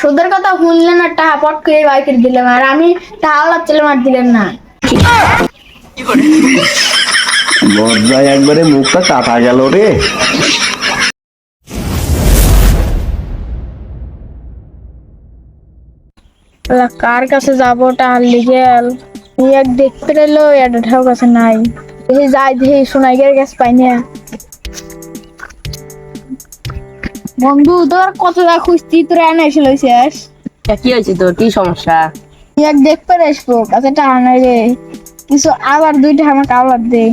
সুদের কথা শুনলেন না টাকা পট করে বাইকে দিলাম আর আমি টাকা লাগছিল মার দিলেন না। লজ্জায় একবারে মুখটা কাটা গেল রে। কার কাছে যাব টাকা লিগেল? এক দেখতে এলো এটা কাছে নাই। যাই দেখি সোনাইগের কাছে পাই না। বন্ধু তোর কত যা খুঁজতি তোর এনে এসে তা কি হয়েছে তোর? কি সমস্যা? এক দেখতে আসব কাছে টাকা নাই রে। কিছু আবার দুইটা আমাকে আবার দে।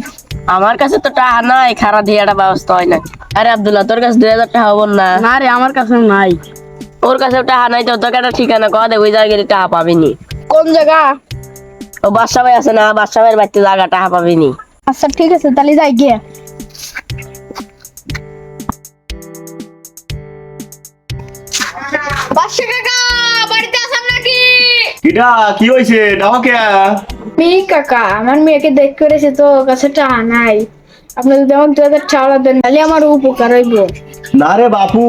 আমার কাছে তো টাকা নাই খারাপ দিয়ে একটা ব্যবস্থা হয় না আরে আব্দুল্লাহ তোর কাছে দুই হাজার টাকা হব না। না রে আমার কাছে নাই। ওর কাছে টাকা নাই তো তোকে একটা ঠিকানা কয়া দে ওই জায়গায় গেলে টাকা পাবিনি কোন জায়গা? ও বাদশা ভাই আছে না বাদশা ভাইয়ের বাড়িতে জায়গা টাকা পাবিনি আচ্ছা ঠিক আছে তাহলে যাই গিয়ে। বাদশা কাকা বাড়িতে আছেন নাকি? কিটা কি হয়েছে? ডাও কে। মি কাকা আমার মেয়েকে দেখ করেছে তো কাছে টাকা নাই। আপনি যদি আমাকে দু হাজার টাকা দেন তাহলে আমার উপকার হইব। না রে বাপু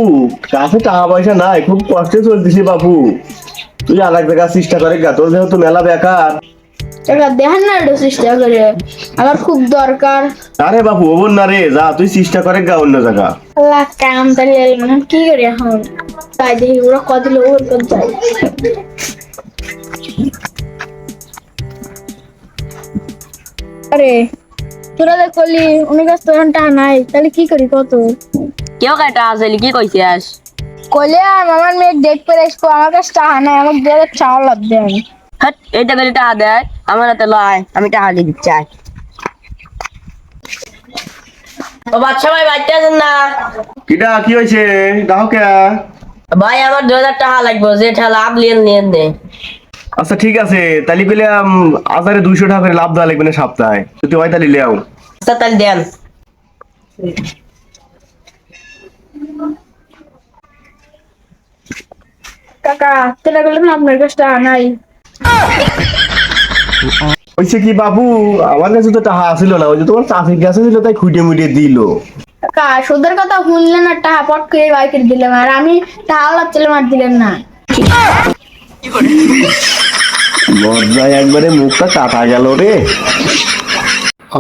কাছে টাকা পয়সা নাই খুব কষ্টে চলতেছি বাপু। তুই আর এক জায়গায় চেষ্টা করে গা তোর যেহেতু মেলা বেকার। টাকা দেখেন না একটু চেষ্টা করে। আমার খুব দরকার। আরে বাপু ওবন না রে যা তুই চেষ্টা করে গা অন্য জায়গা। আল্লাহ কাম তাহলে মানে কি করি এখন? তাই দেখি ওরা কদিল ওর কত যায় আরে তোরা দেখ করলি কাছে টাকা নাই তাহলে কি করি কত কেউ কাটা আসলি কি কইছিস? কইলে আর আমার মেয়ে ডেট করে আসব আমার কাছে টাকা নাই হাজার লাগবে আমি। এইটা টাকা দেয় আমার হাতে লয় আমি টাকা দিয়ে দিচ্ছি আয়। ও বাদশা ভাই আছেন না? কিটা কি হয়েছে? ডাও কে। ভাই আমার দু হাজার টাকা লাগবে যে ঠেলা লিয়েন নিয়েন দে আচ্ছা ঠিক আছে তাহলে পেলে আজারে দুইশো টাকা করে লাভ দেওয়া লাগবে না সপ্তাহে। তো তুই হয় তাহলে লেও আচ্ছা তাহলে দেন। কাকা তেলা গেলে আপনার কাছে টাকা নাই। হয়েছে কি বাবু আমার কাছে তো টাকা আসিল না ওই যে তোমার চাষির কাছে ছিল তাই খুঁটে মুটে দিল। সুদের কথা শুনলেন না টাকা পট করে বাইকে দিলাম আর আমি টাকা লাগছিল মার দিলেন না। লজ্জায় একবারে মুখটা কাটা গেল রে।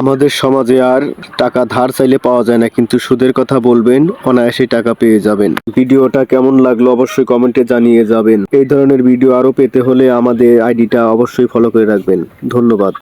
আমাদের সমাজে আর টাকা ধার চাইলে পাওয়া যায় না কিন্তু সুদের কথা বলবেন অনায়াসে টাকা পেয়ে যাবেন। ভিডিওটা কেমন লাগল অবশ্যই কমেন্টে জানিয়ে যাবেন। এই ধরনের ভিডিও আরও পেতে হলে আমাদের আইডিটা অবশ্যই ফলো করে রাখবেন। ধন্যবাদ।